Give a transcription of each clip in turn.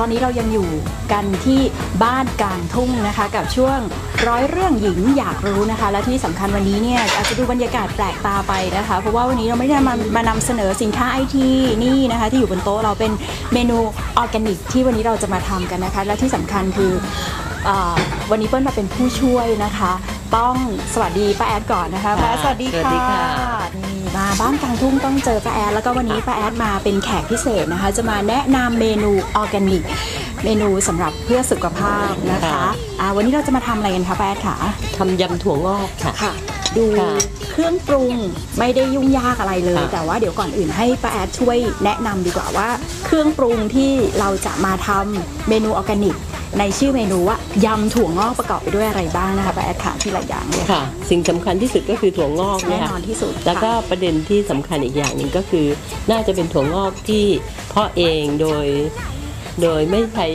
ตอนนี้เรายังอยู่กันที่บ้านกลางทุ่งนะคะ กับช่วงร้อยเรื่องหญิงอยากรู้นะคะ และที่สำคัญวันนี้เนี่ยอาจจะดูบรรยากาศแปลกตาไปนะคะ เพราะว่าวันนี้เราไม่ได้มามานำเสนอสินค้าไอทีนี่นะคะ ที่อยู่บนโต๊ะเราเป็นเมนูออร์แกนิก ที่วันนี้เราจะมาทำกันนะคะ และที่สำคัญคือเออวันนี้เปิ้ลมาเป็นผู้ช่วยนะคะ ต้องสวัสดีป้าแอดก่อนนะคะป้าแอดสวัสดีสวัสดีค่ะนี่ มาบ้านกลางทุ่งต้องเจอป้าแอดแล้วก็วันนี้ป้าแอดมาเป็นแขกพิเศษนะคะ จะมาแนะนำเมนูออร์แกนิก เมนูสำหรับเพื่อสุขภาพนะคะค่ะ อ่าวันนี้เราจะมาทำอะไรกันคะป้าแอดคะทำยำถั่วงอกค่ะ ค่ะ ดูค่ะเครื่องปรุงไม่ได้ยุ่งยากอะไรเลย ค่ะ แต่ว่าเดี๋ยวก่อนอื่นให้ป้าแอดช่วยแนะนำดีกว่าว่า เครื่องปรุงที่เราจะมาทำเมนูออร์แกนิก ในชื่อเมนูว่ายำถั่วงอกประกอบไปด้วยอะไรบ้างนะคะป้าแอดค่ะที่ละอย่างเลยค่ะ สิ่งสำคัญที่สุดก็คือถั่วงอกแน่เนี่ยนอนที่สุดแล้วก็ค่ะ ประเด็นที่สำคัญอีกอย่างหนึ่งก็คือ น่าจะเป็นถั่วงอกที่เพาะเองโดย โดยไม่ใช้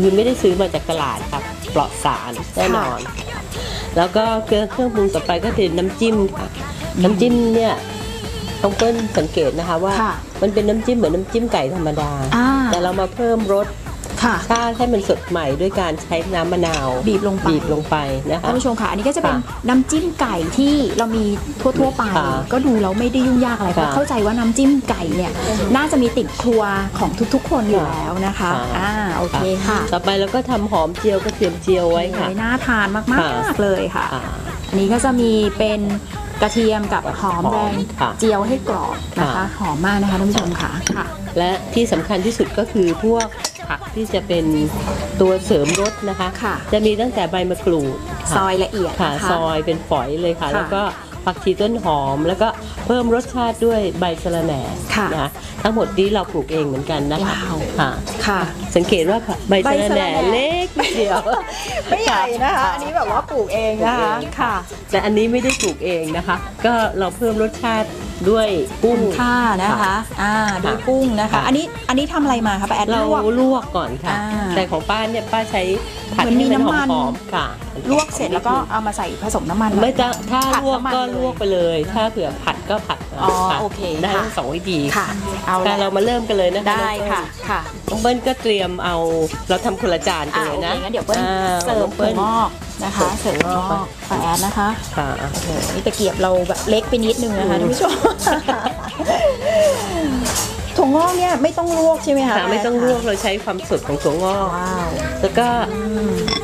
คือไม่ได้ซื้อมาจากตลาดครับปลอดสารแน่นอน แล้วก็เครื่องเครื่องปรุงต่อไปก็คือน้ำจิ้มค่ะน้ำจิ้มเนี่ยต้องเปิ้ลสังเกตนะคะว่า ค่ะ มันเป็นน้ำจิ้มเหมือนน้ำจิ้มไก่ธรรมดา อ่า แต่เรามาเพิ่มรส ค่ะชาติให้มันสดใหม่ด้วยการใช้น้ำมะนาวบีบลงไปบีบลงไปนะคะท่านผู้ชมค่ะ อันนี้ก็จะเป็นค่ะน้ำจิ้มไก่ที่เรามีทั่วๆไปค่ะก็ดูแล้วไม่ได้ยุ่งยากอะไรเพราะค่ะเข้าใจว่าน้ำจิ้มไก่เนี่ยน่าจะมีติดครัวของทุกๆ คนอยู่แล้วนะคะค่ะอ่าโอเคค่ะ ต่อไปเราก็ทำหอมเจียวกระเทียมเจียวไว้ค่ะโอ้ยน่าทานมากค่ะๆเลยค่ะค่ะ อันนี้ก็จะมีเป็นกระเทียมกับหอมหอมแดงค่ะเจียวให้กรอบนะคะค่ะหอมมากนะคะท่านผู้ชมค่ะค่ะ และที่สำคัญที่สุดก็คือพวก ผักที่จะเป็นตัวเสริมรสนะคะค่ะ จะมีตั้งแต่ใบมะกรูดค่ะซอยละเอียดค่ะนะคะ ซอยเป็นฝอยเลยค่ะ ค่ะแล้วก็ผักชีต้นหอม แล้วก็เพิ่มรสชาติด้วยใบสะระแหน่ค่ะนะทั้งหมดนี้เราปลูกเองเหมือนกันนะคะว้าว ค่ะ ค่ะ สังเกตว่าใบสะระแหน่ใบสะระแหน่ เล็กนิดเดียว ไม่ใหญ่นะคะ อันนี้แบบว่าปลูกเองนะคะ ค่ะ แต่อันนี้ไม่ได้ปลูกเองนะคะ ก็เราเพิ่มรสชาติ ด้วยกุ้งค่านะคะอ่าดูกุ้งนะคะ ค่ะ อันนี้อันนี้ทำอะไรมาคะป้าแอดเราลวก ลวกก่อนค่ะ อ่าแต่ของป้าเนี่ยป้าใช้ผัดเหมือนมีให้มันน้ำมัน หอมๆค่ะลวกเสร็จแล้วก็เอามาใส่ผสมน้ำมัน ไม่ต้องถ้าผัดลวกน้ำมันก็เลยลวกไปเลย ถ้าเผื่อผัดก็ผัดอ๋อค่ะโอเคได้ค่ะ ทั้งสองวิธีค่ะ เอาแต่ละเรามาเริ่มกันเลยนะคะได้ค่ะค่ะน้องเปิ้ลก็เตรียมเอาเราทำคนละจานกันอ่าเลยโอเคนะงั้นเดี๋ยวเปิ้ลอ่าเสิร์ฟน้องถั่เปิ้วลงอก นะคะเสิร์ฟถั่วงอกป้าแอดนะคะค่ะโอ้โหนี่ตะเกียบเราแบบเล็กไปนิดนึงนะคะอืมท่านผู้ชมถั่วงอกเนี่ยไม่ต้องลวกใช่ไหมคะค่ะไม่ต้องลวกเราใช้ความสดของถั่วงอกว้าวแล้วก็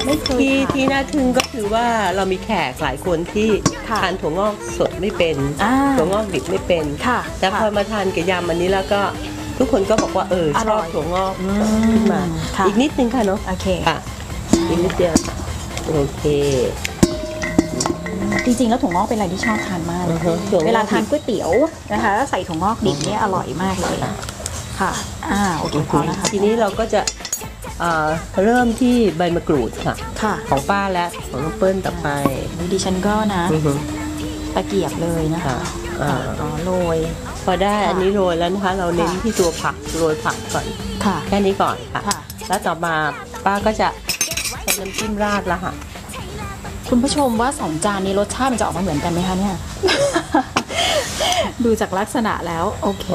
ไม่เคยที่ทานที่น่าทึ่งก็คือว่าเรามีแขกหลายคนที่ค่ะทานถั่วงอกสดไม่เป็นอ่าถั่วงอกดิบไม่เป็นค่ะแต่พอค่ะมาทานกับยำอันนี้แล้วก็ทุกคนก็บอกว่าเอออชร่ออบยถั่วงอกอืมขึ้นมาค่ะอีกนิดนึงค่ะเนาะโอเคค่ะอีกนิดเดียว โอเคจริงๆ แล้วถั่วงอกเป็นอะไรที่ชอบทานมากเลอืยอฮึถั่วงอก เวลาทานก๋วยเตี๋ยวนะคะแล้วใส่ถั่วงอกดิบเนี่ยอร่อยมากเลยค่ะค่ะอ่าโอเคพอแล้วค่ะทีนี้เราก็จะเอ่อเริ่มที่ใบมะกรูดค่ะ ค่ะของป้าและของน้องเปิ้ลต่อไปดิฉันก็นะอือฮึตะเกียบเลยนะคะค่ะอ่าอ๋อโรย พอได้ค่ะอันนี้โรยแล้วนะคะ เราเน้นค่ะที่ตัวผักโรยผักก่อน ค่ะ แค่นี้ก่อนค่ะ ค่ะ แล้วต่อมาป้าก็จะใช้ น้ำจิ้มราดละค่ะ คุณผู้ชมว่าสองจานนี้รสชาติมันจะออกมาเหมือนกันไหมคะเนี่ย ดูจากลักษณะแล้วโอเค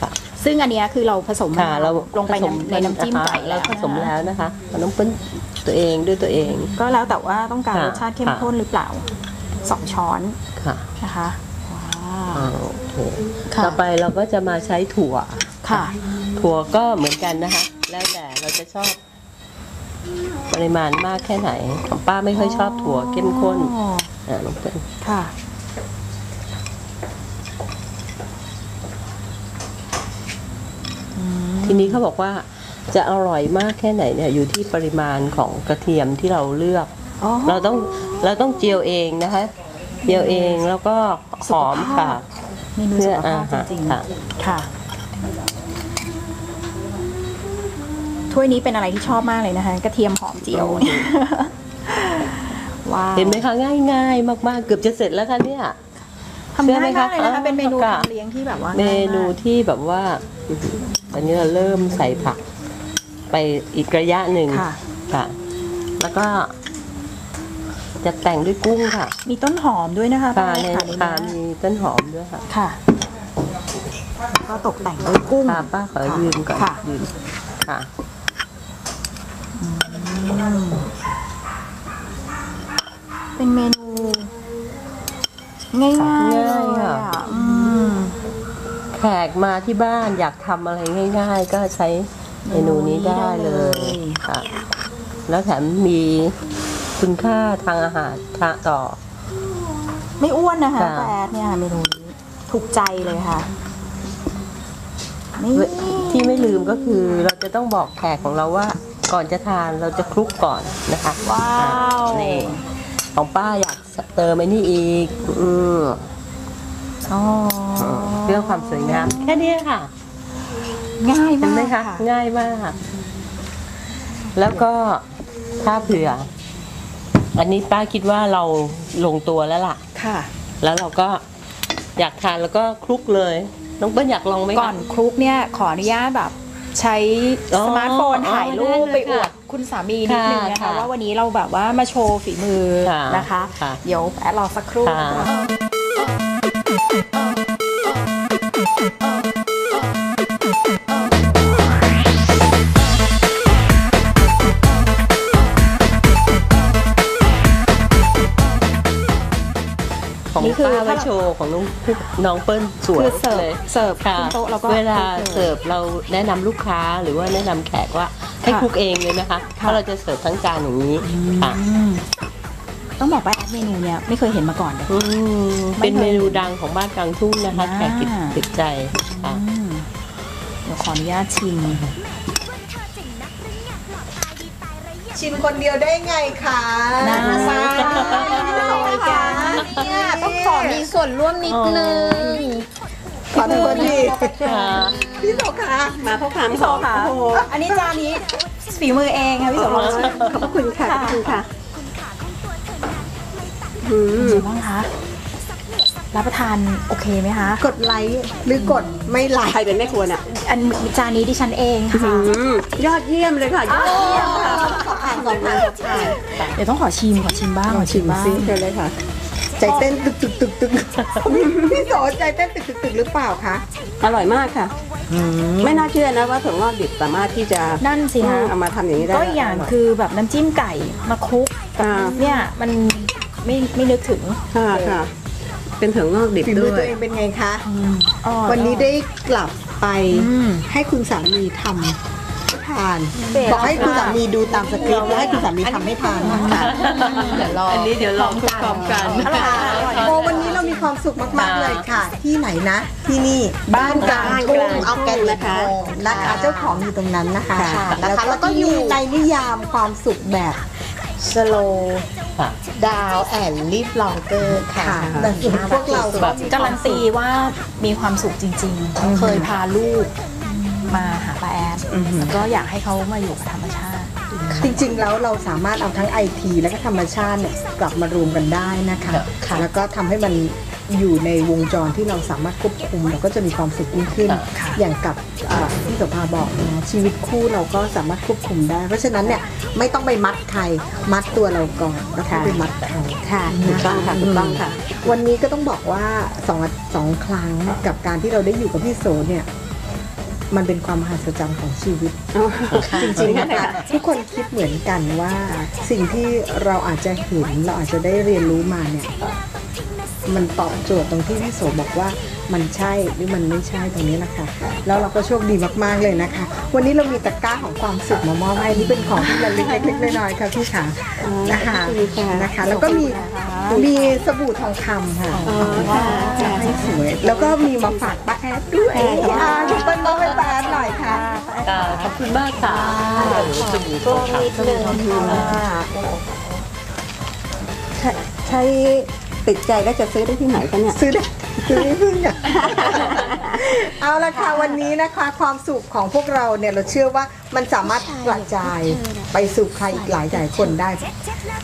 ค่ะซึ่งอันเนี้ยคือเราผสมค่ะเราลงไปผสมในน้ำจิ้มไก่เราแล้วผสมแล้วนะคะเอาน้ำเปิ้ลตัวเองด้วยตัวเอง ก็แล้วแต่ว่าต้องการค่ะ รสชาติเข้มค่ะข้นหรือเปล่าสองช้อนค่ะนะคะว้าอ่าวโอเคค่ะ ต่อไปเราก็จะมาใช้ถั่ว ค่ะ ถั่วก็เหมือนกันนะคะ แล้วแต่เราจะชอบ ปริมาณมากแค่ไหนของป้าไม่ค่อยชอบถั่วเข้มข้นอ๋ออ่าน้องเปิ้ลค่ะ ทีนี้เขาบอกว่าจะอร่อยมากแค่ไหนเนี่ยอยู่ที่ปริมาณของกระเทียมที่เราเลือกอ๋อเราต้องเราต้องเจียวเองนะคะ เจียวเองแล้วก็หอมสุขภาค่ะพเมนูสุขภาพจริงค่ะๆค่ะ ถ้วยนี้เป็นอะไรที่ชอบมากเลยนะคะ กระเทียมหอมเจียวเนี่ยว้าวเห็นไหมคะง่ายง่ายๆมากๆ เกือบจะเสร็จแล้วค่ะเนี่ยทำเชื่อง่าไหมยคะมากเลยนะคะอ่าเป็นเมนูค่ะทำเลี้ยงที่แบบว่าเมง่ายากนูที่แบบว่าอื้อหืออันนี้เราเริ่มใส่ผัก ไปอีกระยะหนึ่งค่ะค่ะ แล้วก็จะแต่งด้วยกุ้งค่ะ มีต้นหอมด้วยนะคะค่ะป้าในค่ะในค่ะนี้มีต้นหอมด้วยค่ะ ค่ะแล้วก็ตกแต่งด้วยกุ้งค่ะป้าขอยืมก่อนค่ะยืมค่ะ เป็นเมนู ง่ายๆเลยอะแขกมาที่บ้านอยากทำอะไรง่าย ๆ ก็ใช้เมนูนี้ได้เลยค่ะ แล้วแถมมีคุณค่าทางอาหารต่อ ไม่อ้วนนะคะค่ป้าแอดเนี่ยค่ะเมนูนี้ถูกใจเลยค่ะที่ไม่ลืมก็คือเราจะต้องบอกแขกของเราว่า ก่อนจะทานเราจะคลุกก่อนนะคะว้าวนี่ของป้าอยากเติมไอ้นี่อีกอืมอ๋อเรื่องความสวยงามแค่นี้ค่ะ ง่ายเห็มานกไหมคะง่ายมาก แล้วก็ถ้าเผื่อ อันนี้ป้าคิดว่าเราลงตัวแล้วล่ะ ค่ะ แล้วเราก็อยากทานแล้วก็คลุกเลย น้องเปิ้ลอยากลองไหมคะก่อนคลุกเนี่ยขออนุญาตแบบ ใช้อ๋อสมาร์ทโฟนถ่ายรูปอ๋อได้ไปเลยอวค่ะดคุณสามีนิดนึงนะคะค่ะว่าวันนี้เราแบบว่ามาโชว์ฝีมือค่ะนะคะค่ะเดี๋ยวแอดรอสักครู่ ของนี่คือป้าไว้โชว์ของน้องน้องเปิ้ลสวยคือเสิร์ฟเลยเสิร์ฟค่ะขึ้นโต๊ะแล้วก็เวลาคลุกเลยเสิร์ฟเราแนะนำลูกค้าหรือว่าแนะนำแขกว่าให้ค่ะคลุกเองเลยนะคะเพราะเราจะเสิร์ฟทั้งจานอย่างนี้ค่ะอืมต้องบอกว่าแอดเมนูเนี่ยไม่เคยเห็นมาก่อนเลยอืมไม่เป็นเคยเมนูดังของบ้านกลางทุ่งนะคะอ่าแขกติดติดใจค่ะอืมเดี๋ยวขออนุญาตชิมชิมคนเดียวได้ไงคะได้ใช่ค่ะเนี่ยต้องขอ มีส่วนร่วมนิดนึงขอโทษทีค่ะพี่โสคะมาพบความพี่โสค่ะอันนี้จานนี้ฝีมือเองค่ะพี่โสลองชิมขอบพระคุณค่ะขอบคุณค่ะเป็นไงบ้างคะรับประทานโอเคไหมคะ กดไลค์หรือกดไม่ไลค์ใครเป็นแม่ครัวเนี่ยอันจานนี้ดิฉันเองค่ะยอดเยี่ยมเลยค่ะยอดเยี่ยมค่ะขอผ่านสองมาค่ะเดี๋ยวต้องขอชิมขอชิมบ้างขอชิมบ้างซิเชิญเลยค่ะ ใจเต้นตึกตึกตึกตึกพี่โสใจเต้นตึกตึกตึกหรือเปล่าคะอร่อยมากค่ะ ไม่น่าเชื่อนะว่าถั่วงอกดิบสามารถที่จะนั่นสิคะเอามาทำอย่างนี้ได้ก็อีกอย่างคือแบบน้ำจิ้มไก่มาคลุกกับอ่าเนี่ยมันไม่ไม่นึกถึงค่ะค่ะ เป็นถั่วงอกดิบฝีมืด้อวตัวยเองเป็นไงคะอ๋อวันนี้ได้กลับไปอืมให้คุณสามีทำให้ ทานเด็ดบอกให้คุณสามีดูตามสคริปต์แล้วให้คุณสามีทำให้ทานนะคะเดี๋ยวรออันนี้เดี๋ยวลองคลุกพร้อมกันอร่อยอร่อยโอ้วันนี้เรามีความสุขมาก ๆ เลยค่ะ ที่ไหนนะ ที่นี่บ้านกลางทุ่งออร์แกนิกโฮมนะคะเจ้าของอยู่ตรงนั้นนะคะค่ะนะคะแล้วก็อยู่ในนิยามความสุขแบบ slow ค่ะ down and live longer ค่ะแต่ส่วนพวกเราก็มีการันตีว่ามีความสุขจริง ๆ เคยพาลูกมาหาป้าแอดแล้ว ก็อยากให้เขามาอยู่กับธรรมชาติ จริงๆแล้วเราสามารถเอาทั้งไอทีและก็ธรรมชาติเนี่ยกลับมารวมกันได้นะคะค่ะแล้วก็ทำให้มันอยู่ในวงจรที่เราสามารถควบคุมเราก็จะมีความสุขยิ่งขึ้นค่ะอย่างกับเอ่อที่สภาบอกนะชีวิตคู่เราก็สามารถควบคุมได้ เพราะฉะนั้นเนี่ยไม่ต้องไปมัดใครมัดตัวเราก่อนแล้วก็ไปมัดเขาค่ะถูกต้องค่ะถูกต้องค่ะ วันนี้ก็ต้องบอกว่าสองสองครั้งกับการที่เราได้อยู่กับพี่โสเนี่ย มันเป็นความมหัศจรรย์ของชีวิต จริงๆนะคะทุกคนคิดเหมือนกันว่าสิ่งที่เราอาจจะเห็นเราอาจจะได้เรียนรู้มาเนี่ยมันตอบโจทย์ตรงที่พี่โสบอกว่ามันใช่หรือมันไม่ใช่ตรงนี้นะคะ แล้วเราก็โชคดีมากๆเลยนะคะ วันนี้เรามีตะกร้าของความสุขมามอบให้นี่เป็นของที่ระลึกเล็กๆน้อยๆค่ะพี่ขานะคะนะคะ แล้วก็มี มีสบู่ทองคำค่ะจะให้สวย แล้วก็มีมาฝากป้าแอดด้วยอ่าคุณเปิ้ลมอบให้ป้าแอดหน่อยค่ะค่ะขอบคุณมากค่ะเดี๋ยวจะมีตัวค่ะใช้ใช้ติดใจแล้วจะซื้อได้ที่ไหนคะเนี่ย ซื้อได้ซื้อไม่พึ่งอะ เอาละค่ะวันนี้นะคะความสุขของพวกเราเนี่ยเราเชื่อว่ามันสามารถกระจายไปสู่ใครอีกหลายหลายๆคนได้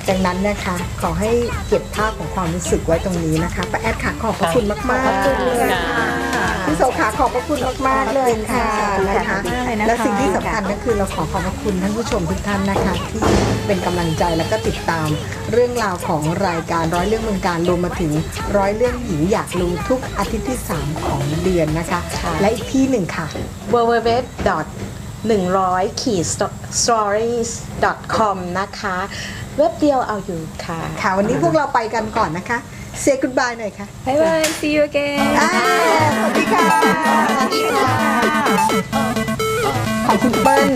ดังนั้นนะคะ ขอให้เก็บภาพของความรู้สึกไว้ตรงนี้นะคะป้าแอดค่ะขอบพระคุณมากๆเลยค่ะ พี่โสขาขอบพระคุณมากๆเลยค่ะนะคะ และสิ่งที่สำคัญก็คือเราขอขอบพระคุณท่านผู้ชมทุกท่านนะคะ ที่เป็นกำลังใจแล้วก็ติดตามเรื่องราวของรายการร้อยเรื่องเมืองการรวมมาถึงร้อยเรื่องหญิงอยากรู้ทุกอาทิตย์ที่ 3 ของเดือนนะคะ และอีกที่หนึ่งค่ะ www. 100ขีด stories com นะคะ เว็บเดียวเอาอยู่ค่ะ ค่ะ วันนี้พวกเราไปกันก่อนนะคะ say goodbye หน่อยค่ะ บ๊ายบาย see you again อ่าสวัสดีค่ะของคุณเปิ้ล